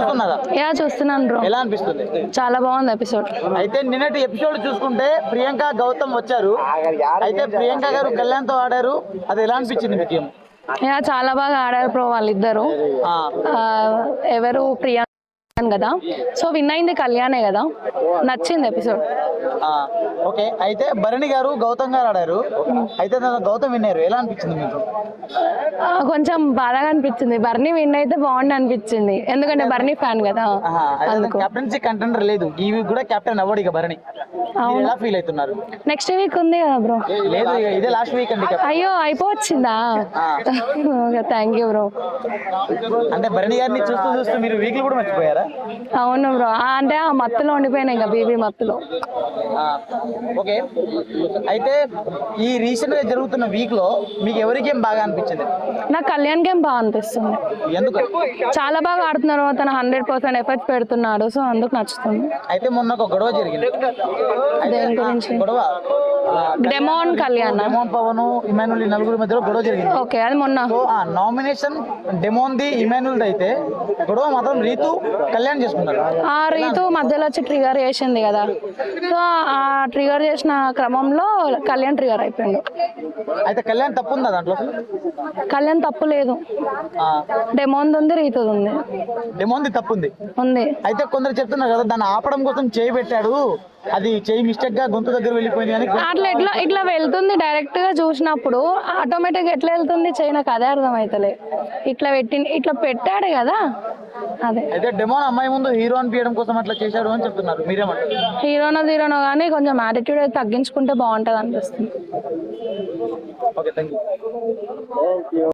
చూస్తున్నారా? యా చూస్తున్నాను బ్రో. ఎలా అనిపిస్తుంది? చాలా బాగుంది ఎపిసోడ్. అయితే నిన్నటి ఎపిసోడ్ చూసుకుంటే ప్రియాంక గౌతమ్ వచ్చారు. అయితే ప్రియాంక గారు కళ్యాణ్తో ఆడారు. అది ఎలా అనిపించింది మీకు? యా చాలా బాగా ఆడారు బ్రో వాళ్ళిద్దరు. ఎవరు ప్రియా కదా. సో విన్ అయింది కళ్యాణే కదా. నచ్చింది ఎపిసోడ్. ఓకే. అయితే భరణి గారు గౌతమ్ గారు ఆడారు. అయితే గౌతమ్ విన్నారు ఎలా అనిపించింది మీకు? కొంచెం బాధగా అనిపించింది. బర్నీ విన్ అయితే బాగుండి అనిపించింది. ఎందుకంటే బర్నీ ఫ్యాన్ కదా. కెప్టెన్సీ కంటెండర్ లేదు. ఈ వీక్ కూడా కెప్టెన్ అవ్వడు ఇక భరణి. మీరు ఎలా ఫీల్ అవుతున్నారు? నెక్స్ట్ వీక్ ఉంది కదా బ్రో. లేదు ఇదే లాస్ట్ వీక్ అండి. అయ్యో అయిపోవచ్చిందా? థ్యాంక్ యూ బ్రో అంటే భరణి గారిని చూస్తూ చూస్తూ మీరు వీక్లు కూడా మర్చిపోయారా? అవును బ్రో. అంటే ఆ మత్తులో ఉండిపోయినా ఇంకా బీబీ మత్తులో. ఓకే. అయితే ఈ రీసెంట్గా జరుగుతున్న వీక్లో మీకు ఎవరి గేమ్ బాగా అనిపించింది? నాకు కళ్యాణ్ గేమ్ బాగా అనిపిస్తుంది. ఎందుకు? చాలా బాగా ఆడుతున్నారు తను హండ్రెడ్ పర్సెంట్ ఎఫర్ట్స్ పెడుతున్నాడు. సో అందుకు నచ్చుతుంది. అయితే మొన్న ఒక గొడవ జరిగింది. దేని గురించి? గొడవ Demon Kalyan. Demon Pavan Emmanuel నలుగురి మధ్యలో గొడవ జరిగింది. ఓకే అది మొన్న. నామినేషన్ డెమోన్ ది ఇమానుల్ అయితే గొడవ మాత్రం రీతు కళ్యాణ్ చేసుకున్నారు ఆ రీతు మధ్యలో వచ్చి ట్రిగర్ చేసింది కదా. సో ఆ ట్రిగర్ చేసిన క్రమంలో కళ్యాణ్ ట్రిగర్ అయిపోయిండు. అయితే కళ్యాణ్ తప్పు ఉందా దాంట్లో? కళ్యాణ్ తప్పు లేదు. డెమోన్ ఉంది రీతుది ఉంది డెమోన్ ది తప్పు ఉంది ఉంది. అయితే కొందరు చెప్తున్నారు కదా దాన్ని ఆపడం కోసం చేయి పెట్టాడు. అది చేయి మిస్టేక్గా గొంతు దగ్గర వెళ్ళిపోయింది అని అట్లా ఇట్లా ఇట్లా వెళ్తుంది డైరెక్ట్గా చూసినప్పుడు ఆటోమేటిక్ ఎట్లా వెళ్తుంది చెయ్యి? నాకు అదే అర్థం అవుతలే ఇట్లా పెట్టి ఇట్లా పెట్టాడు కదా? అదే. అయితే డెమోన్ అమ్మాయి ముందు హీరో అనిపించడం కోసం అట్లా చేశాడు అని చెప్తున్నారు. మీరేమంటారు? హీరోనో హీరోనో కానీ కొంచెం యాటిట్యూడ్ అయితే తగ్గించుకుంటే బాగుంటది అనిపిస్తుంది ఓకే థ్యాంక్ యూ